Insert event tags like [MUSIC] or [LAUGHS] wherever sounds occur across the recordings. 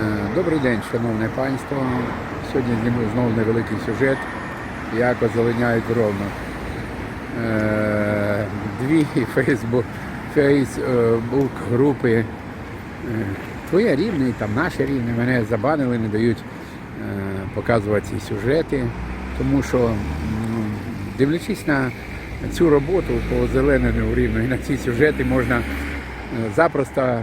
Е, Добрий день, шановне панство. Сьогодні зніму знову невеликий сюжет, як озеленяють ровно. Е, Дві [LAUGHS] фейсбук, фейсбук групи. е, Твоє рівне і там наше рівне мене забанили, не дають показувати ці сюжети, тому що дивлячись на цю роботу по озелененню рівно і на ці сюжети можна запросто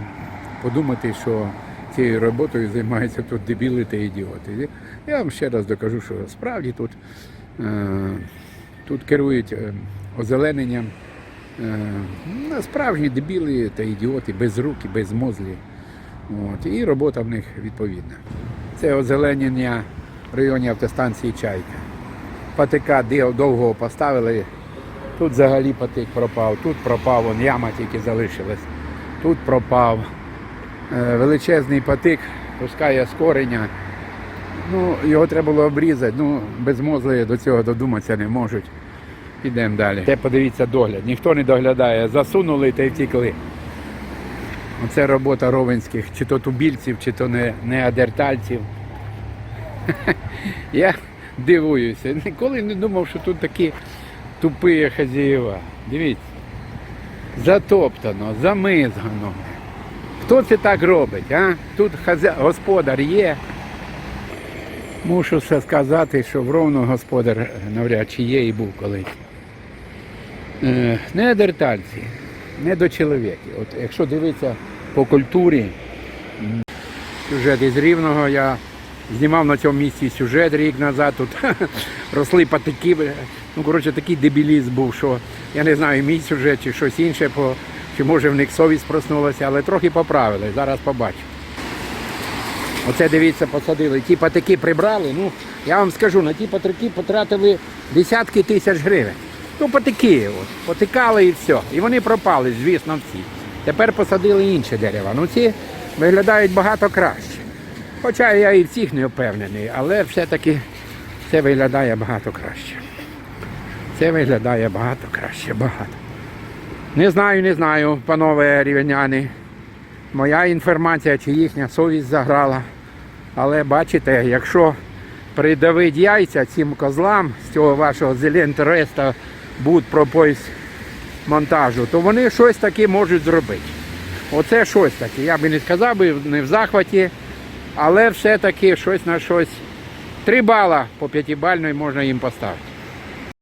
подумати, що цією роботою займаються тут дебіли та ідіоти. Я вам ще раз докажу, що справді тут, е, тут керують е, озелененням е, справжні дебіли та ідіоти, без рук і без мозлі. От, і робота в них відповідна. Це озеленення в районі автостанції Чайка. Патика довго поставили. Тут взагалі патик пропав, тут пропав, вон яма тільки залишилась. Тут пропав. Е, Величезний патик пускає з кореня. Ну, його треба було обрізати. Ну, безмозли до цього додуматися не можуть. Підемо далі. Те подивіться догляд. Ніхто не доглядає. Засунули та й втікли. Оце робота ровенських, чи то тубільців, чи то не, неадертальців. [LAUGHS] Я дивуюся. Ніколи не думав, що тут такі тупі хазяєва. Дивіться. Затоптано, замизгано. Хто це так робить? А? Тут хазя... господар є. Мушу все сказати, що в ровно господар навряд чи є і був колись. Е, неадертальці, недочоловіки. От якщо дивитися по культурі, сюжет із Рівного, я знімав на цьому місці сюжет рік назад, тут [LAUGHS] росли патики. Ну, коротше, такий дебілізм був, що я не знаю, мій сюжет чи щось інше, по, чи може в них совість проснулася, але трохи поправили, зараз побачу. Оце дивіться, посадили. Ті патики прибрали. Ну, я вам скажу, на ті патики потратили десятки тисяч гривень. Ну, патики, от, потикали і все. І вони пропали, звісно, всі. Тепер посадили інші дерева. Ну, ці виглядають багато краще. Хоча я і в цих не впевнений, але все-таки це виглядає багато краще. Це виглядає багато краще, багато. Не знаю, не знаю, панове рівняни. Моя інформація чи їхня совість заграла. Але бачите, якщо придавить яйця цим козлам з цього вашого зелентреста будь пропойс монтажу, то вони щось таке можуть зробити. Оце щось таке. Я би не сказав би не в захваті, але все-таки щось на щось. Три бала по п'ятибальної можна їм поставити.